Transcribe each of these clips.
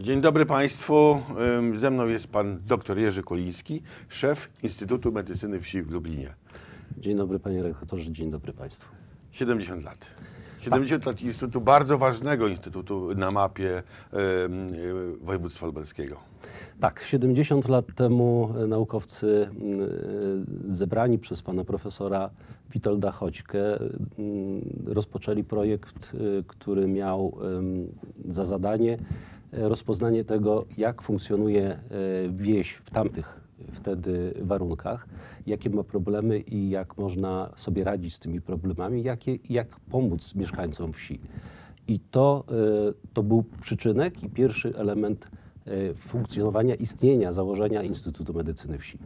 Dzień dobry Państwu. Ze mną jest pan dr Jerzy Koliński, szef Instytutu Medycyny Wsi w Lublinie. Dzień dobry panie redaktorze, dzień dobry państwu. 70 lat. 70 lat Instytutu, bardzo ważnego instytutu na mapie y, województwa lubelskiego. Tak, 70 lat temu e, naukowcy e, zebrani przez pana profesora Witolda Choćkę rozpoczęli projekt, który miał za zadanie rozpoznanie tego, jak funkcjonuje e, wieś w tamtych wtedy warunkach, jakie ma problemy i jak można sobie radzić z tymi problemami, jakie, jak pomóc mieszkańcom wsi. I to, e, to był przyczynek i pierwszy element e, funkcjonowania, istnienia, założenia Instytutu Medycyny Wsi.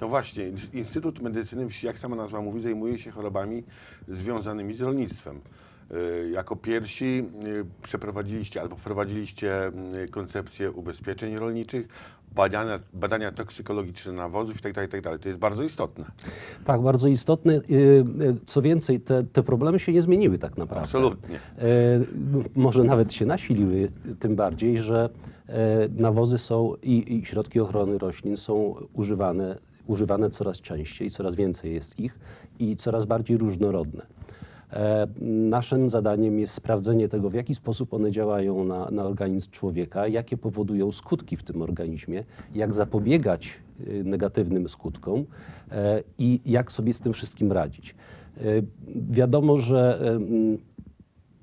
No właśnie, Instytut Medycyny Wsi, jak sama nazwa mówi, zajmuje się chorobami związanymi z rolnictwem. Y, Jako pierwsi y, przeprowadziliście albo wprowadziliście y, koncepcję ubezpieczeń rolniczych, badania, badania toksykologiczne nawozów itd., itd. To jest bardzo istotne. Tak, bardzo istotne. Co więcej, te, te problemy się nie zmieniły tak naprawdę. Absolutnie. Może nawet się nasiliły, tym bardziej, że nawozy są i, i środki ochrony roślin są używane, używane coraz częściej, coraz więcej jest ich i coraz bardziej różnorodne. E, Naszym zadaniem jest sprawdzenie tego, w jaki sposób one działają na, na organizm człowieka, jakie powodują skutki w tym organizmie, jak zapobiegać y, negatywnym skutkom e, i jak sobie z tym wszystkim radzić. E, Wiadomo, że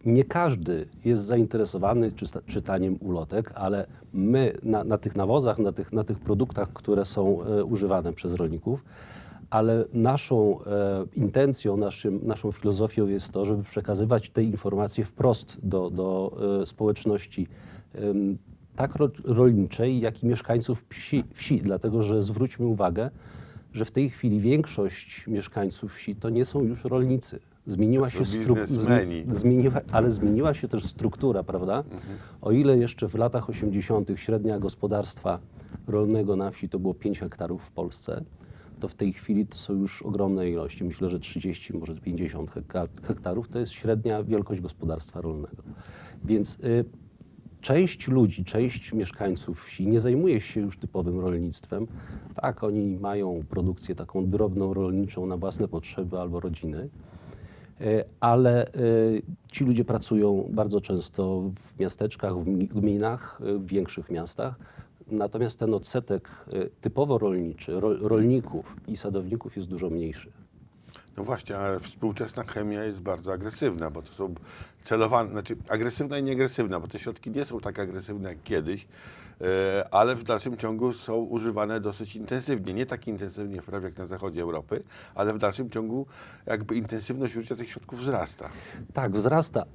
nie każdy jest zainteresowany czytaniem ulotek, ale my na, na tych nawozach, na tych, na tych produktach, które są używane przez rolników, ale naszą e, intencją, naszym, naszą filozofią jest to, żeby przekazywać te informacje wprost do, do e, społeczności em, tak ro, rolniczej, jak i mieszkańców wsi, wsi. Dlatego, że zwróćmy uwagę, że w tej chwili większość mieszkańców wsi to nie są już rolnicy. Zmieniła się struktura, zmieniła, ale zmieniła się też struktura, prawda? O ile jeszcze w latach 80. średnia gospodarstwa rolnego na wsi to było 5 hektarów w Polsce, to w tej chwili to są już ogromne ilości. Myślę, że 30, może 50 hekta- hektarów to jest średnia wielkość gospodarstwa rolnego. Więc y, część ludzi, część mieszkańców wsi nie zajmuje się już typowym rolnictwem. Tak, oni mają produkcję taką drobną rolniczą na własne potrzeby albo rodziny. E, ale e, ci ludzie pracują bardzo często w miasteczkach, w gmi- gminach, e, w większych miastach. Natomiast ten odsetek e, typowo rolniczy, ro, rolników i sadowników jest dużo mniejszy. No właśnie, ale współczesna chemia jest bardzo agresywna, bo to są celowane, znaczy agresywna i nieagresywna, bo te środki nie są tak agresywne jak kiedyś, e, ale w dalszym ciągu są używane dosyć intensywnie. Nie tak intensywnie prawie jak na zachodzie Europy, ale w dalszym ciągu jakby intensywność użycia tych środków wzrasta. Tak, wzrasta.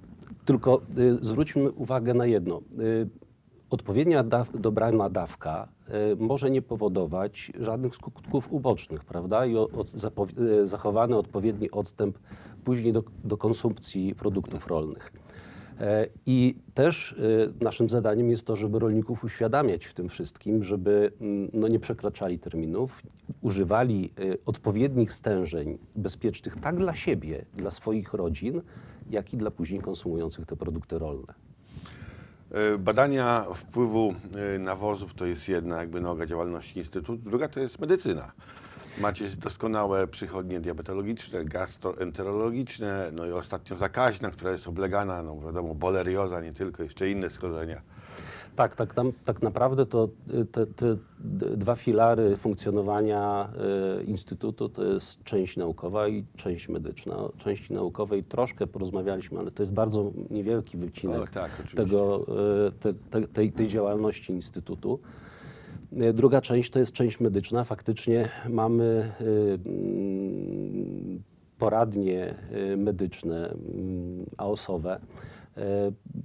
Tylko y, zwróćmy uwagę na jedno. Y, odpowiednia daw, dobrana dawka y, może nie powodować żadnych skutków ubocznych, prawda? I y, zachowany odpowiedni odstęp później do, do konsumpcji produktów rolnych. E, I też naszym zadaniem jest to, żeby rolników uświadamiać w tym wszystkim, żeby mm, no, nie przekraczali terminów, używali odpowiednich stężeń bezpiecznych tak dla siebie, dla swoich rodzin, jak i dla później konsumujących te produkty rolne. E, Badania wpływu e, nawozów to jest jedna jakby noga działalności Instytutu, druga to jest medycyna. Macie doskonałe przychodnie diabetologiczne, gastroenterologiczne, no i ostatnio zakaźna, która jest oblegana, no wiadomo, bolerioza, nie tylko, jeszcze inne schorzenia. Tak, tak, tam, tak naprawdę to y, te, te dwa filary funkcjonowania y, Instytutu to jest część naukowa i część medyczna. O części naukowej troszkę porozmawialiśmy, ale to jest bardzo niewielki wycinek O, tak, tego, y, te, te, tej, tej działalności Instytutu. Y, Druga część to jest część medyczna. Faktycznie mamy y, mm, poradnie medyczne, mm, AOS-owe.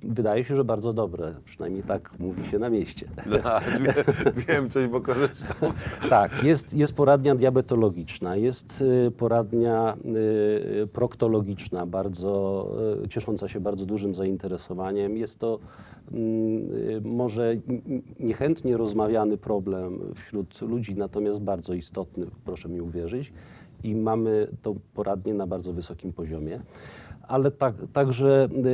Wydaje się, że bardzo dobre, przynajmniej tak mówi się na mieście. No, wiem, coś, bo korzystam. Tak, jest, jest poradnia diabetologiczna, jest y, poradnia y, proktologiczna, bardzo y, ciesząca się bardzo dużym zainteresowaniem. Jest to mm, może niechętnie rozmawiany problem wśród ludzi, natomiast bardzo istotny, proszę mi uwierzyć. I mamy tą poradnię na bardzo wysokim poziomie. Ale tak, także y,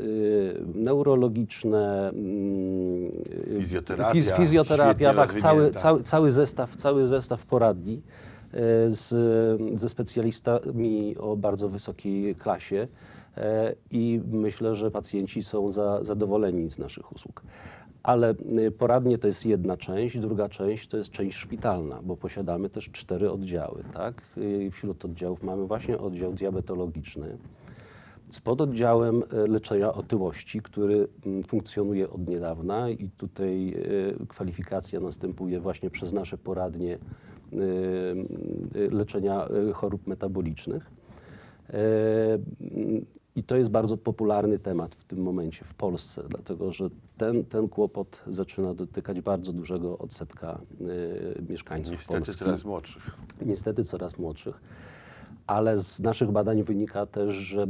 y, neurologiczne, mm, fizjoterapia. Fiz, fizjoterapia, tak, cały, cały, cały, zestaw, cały zestaw poradni e, z, ze specjalistami o bardzo wysokiej klasie i myślę, że pacjenci są za, zadowoleni z naszych usług. Ale y, poradnie to jest jedna część, druga część to jest część szpitalna, bo posiadamy też cztery oddziały. Tak? Y, Wśród oddziałów mamy właśnie oddział diabetologiczny, z pododdziałem e, leczenia otyłości, który mm, funkcjonuje od niedawna i tutaj e, kwalifikacja następuje właśnie przez nasze poradnie e, e, leczenia e, chorób metabolicznych. I to jest bardzo popularny temat w tym momencie w Polsce, dlatego że ten, ten kłopot zaczyna dotykać bardzo dużego odsetka e, mieszkańców Niestety Polski coraz młodszych. niestety coraz młodszych, ale z naszych badań wynika też, że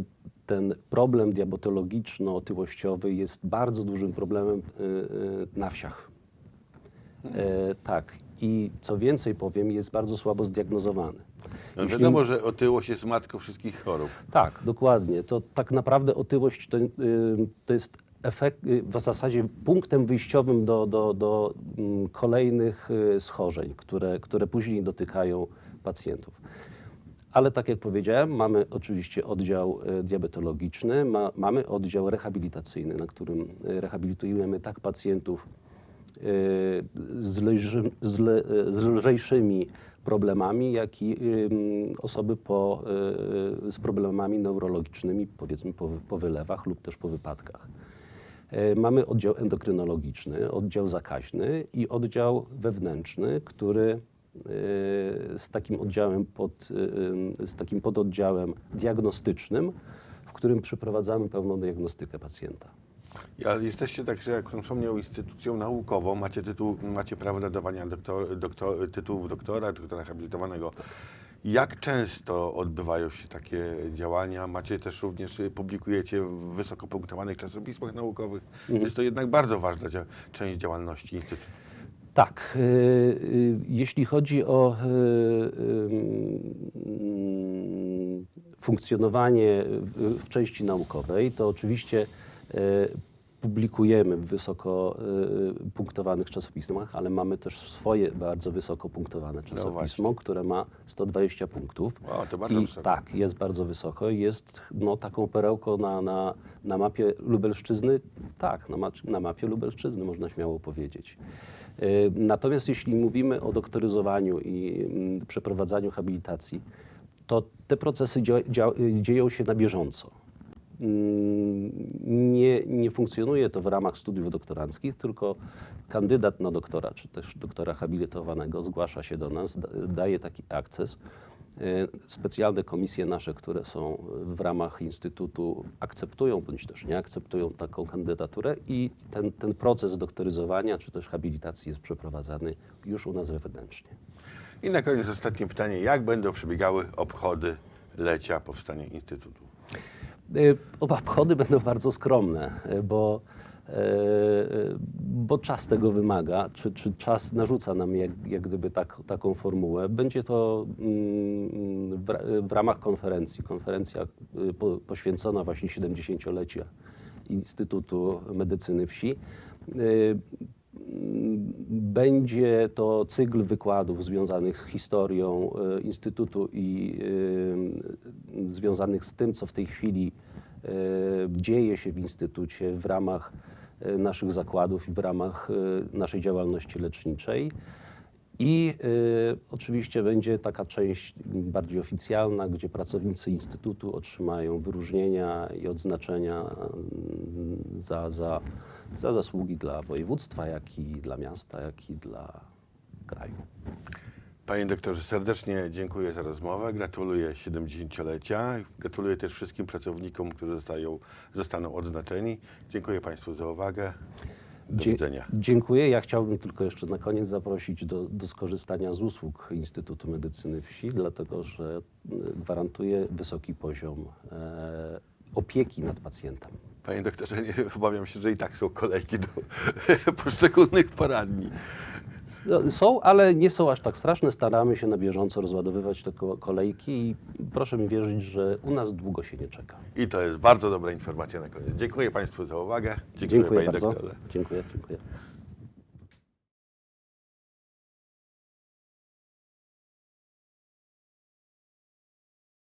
ten problem diabetologiczno-otyłościowy jest bardzo dużym problemem y, y, na wsiach. E, tak. I co więcej powiem, jest bardzo słabo zdiagnozowany. No Jeśli- wiadomo, że otyłość jest matką wszystkich chorób. tak, dokładnie. To tak naprawdę otyłość to, y, to jest efekt, y, w zasadzie punktem wyjściowym do, do, do mm, kolejnych y, schorzeń, które, które później dotykają pacjentów. Ale tak jak powiedziałem, mamy oczywiście oddział diabetologiczny, ma, mamy oddział rehabilitacyjny, na którym rehabilitujemy tak pacjentów z, lżym, z, le, y, z lżejszymi problemami, jak i osoby po, y, z problemami neurologicznymi, powiedzmy po, po wylewach lub też po wypadkach. E, Mamy oddział endokrynologiczny, oddział zakaźny i oddział wewnętrzny, który e, z takim oddziałem, pod, e, z takim pododdziałem diagnostycznym, w którym przeprowadzamy pełną diagnostykę pacjenta. Ale jesteście także, jak pan wspomniał, instytucją naukową, macie, tytuł, macie prawo nadawania doktor, doktor, tytułów doktora, doktora habilitowanego. Jak często odbywają się takie działania? Macie też również, publikujecie w wysoko punktowanych czasopismach naukowych. Jest to jednak bardzo ważna dzia- część działalności Instytutu. Tak, y, y, jeśli chodzi o y, funkcjonowanie w, części naukowej, to oczywiście publikujemy w wysoko y, punktowanych czasopismach, ale mamy też swoje bardzo wysoko punktowane czasopismo, właśnie. które ma 120 punktów. Wow, to bardzo I wysoko. Tak, jest bardzo wysoko. Jest no, taką perełką na, na, na mapie Lubelszczyzny. Tak, na, ma, na mapie Lubelszczyzny można śmiało powiedzieć. Y, Natomiast jeśli mówimy o doktoryzowaniu i mm, przeprowadzaniu habilitacji, to te procesy dzieją się na bieżąco. Mm, Nie, nie funkcjonuje to w ramach studiów doktoranckich, tylko kandydat na doktora, czy też doktora habilitowanego zgłasza się do nas, da- daje taki akces. E, Specjalne komisje nasze, które są w ramach Instytutu, akceptują bądź też nie akceptują taką kandydaturę i ten, ten proces doktoryzowania czy też habilitacji jest przeprowadzany już u nas wewnętrznie. I na koniec ostatnie pytanie. Jak będą przebiegały obchody lecia powstania Instytutu? Y, Obchody będą bardzo skromne, y, bo, y, bo czas tego wymaga, czy, czy czas narzuca nam jak, jak gdyby tak, taką formułę. Będzie to mm, w, w ramach konferencji. Konferencja po, poświęcona właśnie 70-lecia Instytutu Medycyny Wsi. Będzie to cykl wykładów związanych z historią e, Instytutu i e, związanych z tym, co w tej chwili e, dzieje się w Instytucie w ramach naszych zakładów i w ramach naszej działalności leczniczej. I e, oczywiście będzie taka część bardziej oficjalna, gdzie pracownicy Instytutu otrzymają wyróżnienia i odznaczenia mm, za, za, za zasługi dla województwa, jak i dla miasta, jak i dla kraju. Panie doktorze, serdecznie dziękuję za rozmowę. Gratuluję 70-lecia. Gratuluję też wszystkim pracownikom, którzy zostają, zostaną odznaczeni. Dziękuję Państwu za uwagę. Do Dzie- widzenia. Dziękuję. Ja chciałbym tylko jeszcze na koniec zaprosić do, do skorzystania z usług Instytutu Medycyny Wsi, dlatego że y, gwarantuje wysoki poziom e, opieki nad pacjentem. Panie doktorze, nie, obawiam się, że i tak są kolejki do poszczególnych poradni. No, Są, ale nie są aż tak straszne. Staramy się na bieżąco rozładowywać te ko- kolejki i proszę mi wierzyć, że u nas długo się nie czeka. I to jest bardzo dobra informacja na koniec. Dziękuję Państwu za uwagę. Dziękuję, Dziękuję Panie bardzo. doktorze. Dziękuję, dziękuję.